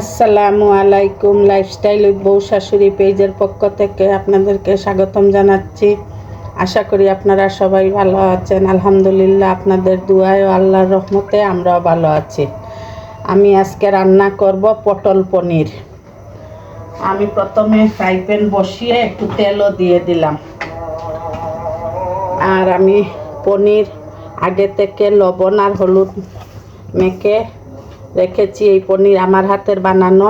আসসালামু আলাইকুম lifestyle with বউ শাশুড়ি পেজের পক্ষ থেকে আপনাদেরকে স্বাগতম জানাচ্ছি। আশা করি আপনারা সবাই ভালো আছেন। আলহামদুলিল্লাহ আপনাদের দুয়ায় ও আল্লাহর রহমতে আমরাও ভালো আছি। আমি আজকে রান্না করব পটল পনির। আমি প্রথমে ফ্রাই প্যান বসিয়ে একটু তেলও দিয়ে দিলাম। আর আমি পনির আগে থেকে লবণ আর হলুদ মেখে রেখেছি এই পনির আমার হাতের বানানো।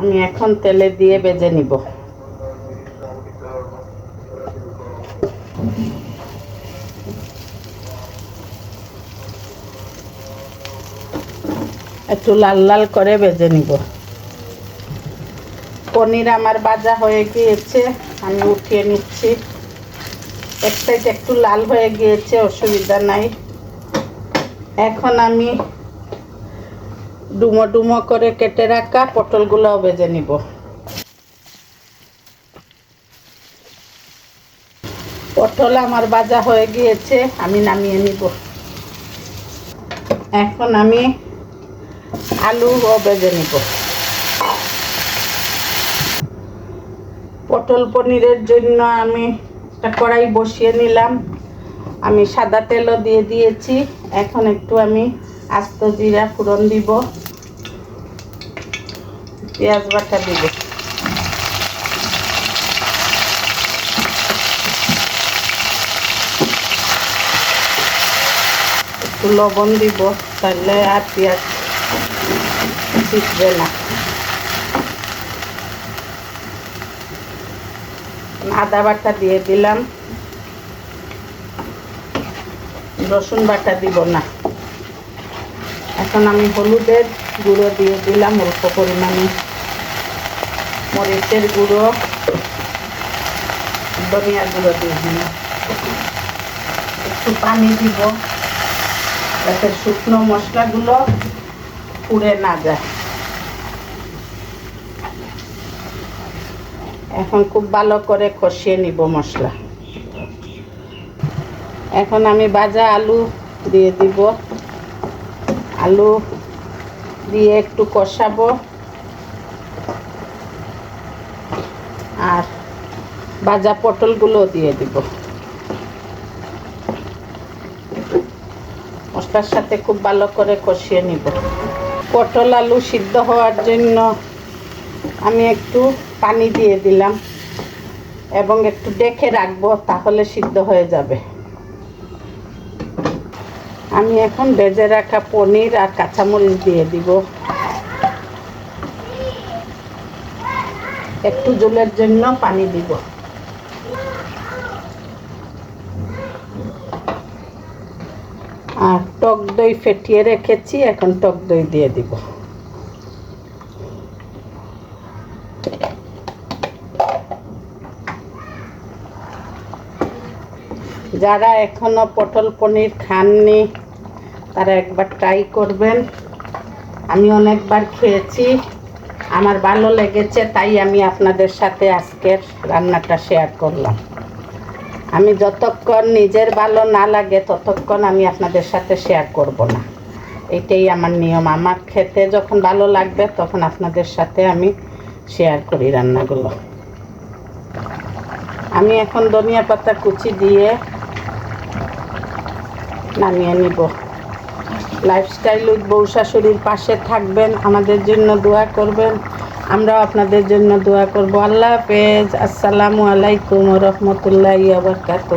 আমি এখন তেলে দিয়ে বেজে নিব। একটু লাল লাল করে বেজে নিব। পনির আমার বাজা হয়ে গিয়েছে, আমি উঠিয়ে নিচ্ছি। এক সাইড একটু লাল হয়ে গিয়েছে, অসুবিধা নাই। এখন আমি ডুমো ডুমো করে কেটে রাখা পটলগুলোও বেজে নিব। পটল আমার বাজা হয়ে গিয়েছে, আমি নামিয়ে নিব। এখন আমি আলুও বেজে নিব। পটল পনিরের জন্য আমি একটা কড়াই বসিয়ে নিলাম। আমি সাদা তেলও দিয়ে দিয়েছি। এখন একটু আমি আস্ত জিরা ফোড়ন দিব। পেঁয়াজ বাটা দিব। একটু লবণ দিব, তাহলে আর পেঁয়াজ শিখবে না। আদা বাটা দিয়ে দিলাম। রসুন বাটা দিব না। এখন আমি হলুদের গুঁড়ো দিয়ে দিলাম অল্প পরিমাণে। মরিচের গুঁড়ো ধনিয়ার গুঁড়ো দিয়ে দিলাম। একটু পানি দিব যাতে শুকনো মশলাগুলো পুড়ে না যায়। এখন খুব ভালো করে কষিয়ে নিব মশলা। এখন আমি ভাজা আলু দিয়ে দিব। আলু দিয়ে একটু কষাবো। আর ভাজা পটলগুলো দিয়ে দিব। মশলার সাথে খুব ভালো করে কষিয়ে নিব। পটল আলু সিদ্ধ হওয়ার জন্য আমি একটু পানি দিয়ে দিলাম এবং একটু দেখে রাখব, তাহলে সিদ্ধ হয়ে যাবে। আমি এখন ভেজে রাখা পনির আর কাঁচামরিচ দিয়ে দিব। একটু জলের জন্য পানি দিব। আর টক দই ফেটিয়ে রেখেছি, এখন টক দই দিয়ে দিব। যারা এখনও পটল পনির খাননি তারা একবার ট্রাই করবেন। আমি অনেকবার খেয়েছি, আমার ভালো লেগেছে, তাই আমি আপনাদের সাথে আজকের রান্নাটা শেয়ার করলাম। আমি যতক্ষণ নিজের ভালো না লাগে, ততক্ষণ আমি আপনাদের সাথে শেয়ার করব না। এটাই আমার নিয়ম। আমার খেতে যখন ভালো লাগবে, তখন আপনাদের সাথে আমি শেয়ার করি রান্নাগুলো। আমি এখন ধনিয়া পাতা কুচি দিয়ে নামিয়ে নিব। লাইফস্টাইল উইথ বউ শাশুড়ির পাশে থাকবেন, আমাদের জন্য দোয়া করবেন। আমরাও আপনাদের জন্য দোয়া করব। আল্লাহ হাফেজ। আসসালামু আলাইকুম রহমতুল্লাহ আবরকাত